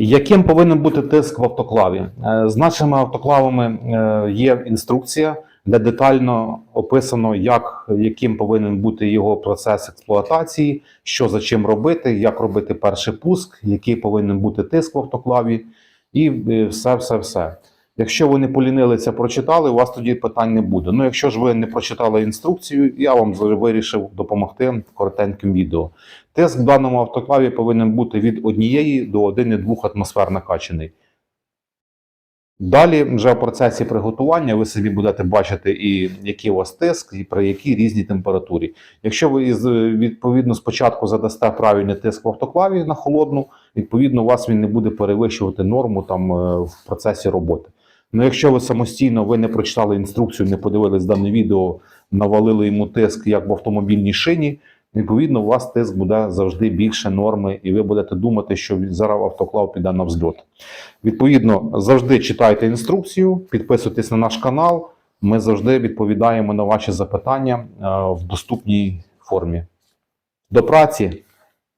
Яким повинен бути тиск в автоклаві? Е, З нашими автоклавами е, є інструкція, де детально описано, як, яким повинен бути його процес експлуатації, що за чим робити, як робити перший пуск, який повинен бути тиск в автоклаві, і е, все, все, все. Якщо ви не полінилися, прочитали, у вас тоді питань не буде. Ну, якщо ж ви не прочитали інструкцію, я вам вирішив допомогти коротеньким відео. Тиск в даному автоклаві повинен бути від 1 до 1,2 атмосфер накачаний. Далі, вже в процесі приготування, ви собі будете бачити, і який у вас тиск, і при якій різній температурі. Якщо ви відповідно спочатку задасте правильний тиск в автоклаві на холодну, відповідно, у вас він не буде перевищувати норму там е, в процесі роботи. Ну, якщо ви самостійно ви не прочитали інструкцію, не подивились дане відео, навалили йому тиск як в автомобільній шині, відповідно, у вас тиск буде завжди більше норми, і ви будете думати, що зараз автоклав піде на взльот. Відповідно, завжди читайте інструкцію, підписуйтесь на наш канал. Ми завжди відповідаємо на ваші запитання е, в доступній формі. До праці!